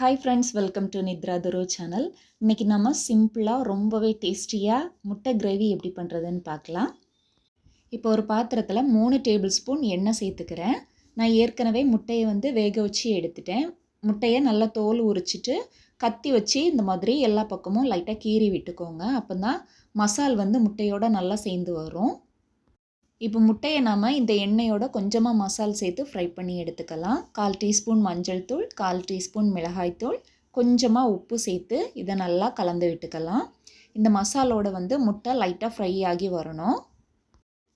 Hi friends welcome to Nithra துரோ channel இன்றைக்கி நம்ம சிம்பிளாக ரொம்பவே டேஸ்டியாக முட்டை கிரேவி எப்படி பண்ணுறதுன்னு பார்க்கலாம். இப்போ ஒரு பாத்திரத்தில் மூணு டேபிள் ஸ்பூன் எண்ணெய் சேர்த்துக்கிறேன். நான் ஏற்கனவே முட்டையை வந்து வேக வச்சு எடுத்துட்டேன். முட்டையை நல்லா தோல் உரிச்சிட்டு கத்தி வச்சு இந்த மாதிரி எல்லா பக்கமும் லைட்டாக கீறி விட்டுக்கோங்க. அப்போ தான் மசால் வந்து முட்டையோடு நல்லா சேர்ந்து வரும். இப்போ முட்டையை நாம் இந்த எண்ணெயோட கொஞ்சமாக மசால் சேர்த்து ஃப்ரை பண்ணி எடுத்துக்கலாம். கால் டீஸ்பூன் மஞ்சள் தூள் கால் டீஸ்பூன் மிளகாய்த்தூள் கொஞ்சமாக உப்பு சேர்த்து இதை நல்லா கலந்து விட்டுக்கலாம். இந்த மசாலோட வந்து முட்டை லைட்டாக ஃப்ரை ஆகி வரணும்.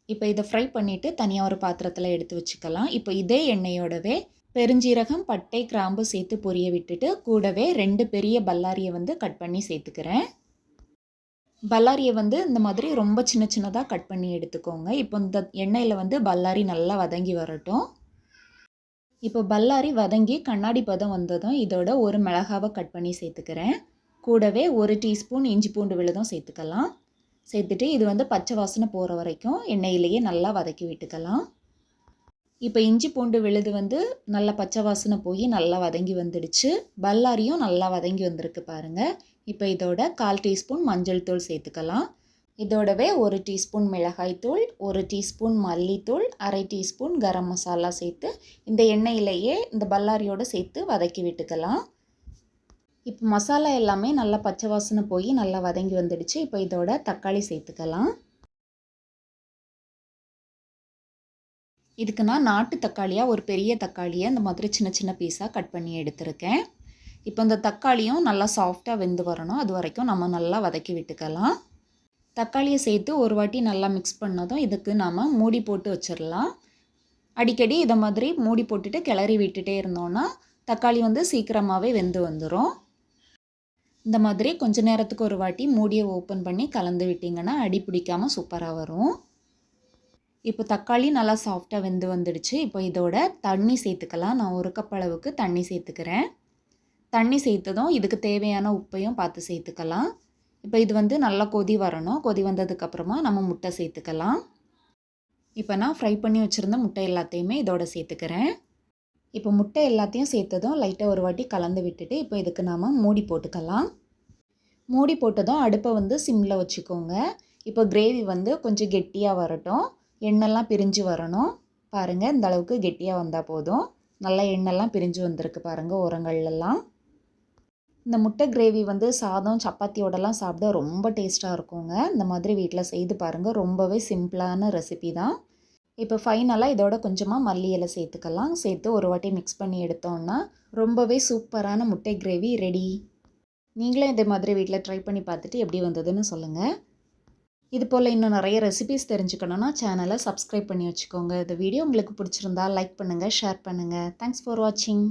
இப்போ இதை ஃப்ரை பண்ணிவிட்டு தனியாக ஒரு பாத்திரத்தில் எடுத்து வச்சுக்கலாம். இப்போ இதே எண்ணெயோடவே பெருஞ்சீரகம் பட்டை கிராம்பு சேர்த்து பொரிய விட்டுட்டு கூடவே ரெண்டு பெரிய பல்லாரியை வந்து கட் பண்ணி சேர்த்துக்கிறேன். பல்லாரியை வந்து இந்த மாதிரி ரொம்ப சின்ன சின்னதாக கட் பண்ணி எடுத்துக்கோங்க. இப்போ இந்த எண்ணெயில் வந்து பல்லாரி நல்லா வதங்கி வரட்டும். இப்போ பல்லாரி வதங்கி கண்ணாடி பதம் வந்ததும் இதோட ஒரு மிளகாவை கட் பண்ணி சேர்த்துக்கிறேன். கூடவே ஒரு டீஸ்பூன் இஞ்சி பூண்டு விழுதும் சேர்த்துக்கலாம். சேர்த்துட்டு இது வந்து பச்சை வாசனை போகிற வரைக்கும் எண்ணெயிலேயே நல்லா வதக்கி விட்டுக்கலாம். இப்போ இஞ்சி பூண்டு விழுது வந்து நல்லா பச்சை வாசனை போய் நல்லா வதங்கி வந்துடுச்சு. பல்லாரியும் நல்லா வதங்கி வந்திருக்கு பாருங்கள் இப்போ இதோட கால் டீஸ்பூன் மஞ்சள் தூள் சேர்த்துக்கலாம். இதோடவே ஒரு டீஸ்பூன் மிளகாய்த்தூள் ஒரு டீஸ்பூன் மல்லித்தூள் அரை டீஸ்பூன் கரம் மசாலா சேர்த்து இந்த எண்ணெயிலேயே இந்த பல்லாரியோடு சேர்த்து வதக்கி விட்டுக்கலாம். இப்போ மசாலா எல்லாமே நல்லா பச்சை வாசனை போய் நல்லா வதங்கி வந்துடுச்சு. இப்போ இதோட தக்காளி சேர்த்துக்கலாம். இதுக்கு நான் நாட்டு தக்காளியாக ஒரு பெரிய தக்காளியை இந்த மாதிரி சின்ன சின்ன பீஸாக கட் பண்ணி எடுத்திருக்கேன். இப்போ இந்த தக்காளியும் நல்லா சாஃப்டாக வெந்து வரணும். அது வரைக்கும் நம்ம நல்லா வதக்கி விட்டுக்கலாம். தக்காளியை சேர்த்து ஒரு வாட்டி நல்லா மிக்ஸ் பண்ணதும் இதுக்கு நாம் மூடி போட்டு வச்சிடலாம் அடிக்கடி இதை மாதிரி மூடி போட்டுட்டு கிளறி விட்டுட்டே இருந்தோன்னா தக்காளி வந்து சீக்கிரமாகவே வெந்து வந்துடும் இந்த மாதிரி கொஞ்ச நேரத்துக்கு ஒரு வாட்டி மூடியை ஓப்பன் பண்ணி கலந்து விட்டிங்கன்னா அடி பிடிக்காமல் சூப்பராக வரும். இப்போ தக்காளி நல்லா சாஃப்டாக வெந்து வந்துடுச்சு. இப்போ இதோட தண்ணி சேர்த்துக்கலாம். நான் ஒரு கப் அளவுக்கு தண்ணி சேர்த்துக்கிறேன். தண்ணி சேர்த்ததும் இதுக்கு தேவையான உப்பையும் பார்த்து சேர்த்துக்கலாம். இப்போ இது வந்து நல்லா கொதி வரணும். கொதி வந்ததுக்கப்புறமா நம்ம முட்டை சேர்த்துக்கலாம். இப்போ நான் ஃப்ரை பண்ணி வச்சுருந்த முட்டை எல்லாத்தையுமே இதோட சேர்த்துக்கிறேன். இப்போ முட்டை எல்லாத்தையும் சேர்த்ததும் லைட்டாக ஒரு வாட்டி கலந்து விட்டுட்டு இப்போ இதுக்கு நாம் மூடி போட்டுக்கலாம். மூடி போட்டதும் அடுப்பை வந்து சிம்மில் வச்சுக்கோங்க. இப்போ கிரேவி வந்து கொஞ்சம் கெட்டியாக வரட்டும். எண்ணெய்லாம் பிரிஞ்சு வரணும். பாருங்கள் இந்த அளவுக்கு கெட்டியாக வந்தால் போதும். நல்லா எண்ணெய்லாம் பிரிஞ்சு வந்திருக்கு பாருங்கள் உரங்கள்லாம் இந்த முட்டை கிரேவி வந்து சாதம் சப்பாத்தியோடலாம் சாப்பிட ரொம்ப டேஸ்ட்டாக இருக்குங்க. இந்த மாதிரி வீட்டில் செய்து பாருங்கள் ரொம்பவே சிம்பிளான ரெசிபி தான். இப்போ ஃபைனலாக இதோட கொஞ்சமாக மல்லி இலை சேர்த்துக்கலாம். சேர்த்து ஒரு வாட்டி மிக்ஸ் பண்ணி எடுத்தோன்னா ரொம்பவே சூப்பரான முட்டை கிரேவி ரெடி. நீங்களும் இதே மாதிரி வீட்டில் ட்ரை பண்ணி பார்த்துட்டு எப்படி வந்ததுன்னு சொல்லுங்கள் இது போல் இன்னும் நிறைய ரெசிபிஸ் தெரிஞ்சுக்கணுன்னா சேனலை சப்ஸ்கிரைப் பண்ணி வச்சுக்கோங்க. இந்த வீடியோ உங்களுக்கு பிடிச்சிருந்தா லைக் பண்ணுங்கள் ஷேர் பண்ணுங்கள் தேங்க்ஸ் ஃபார் வாட்சிங்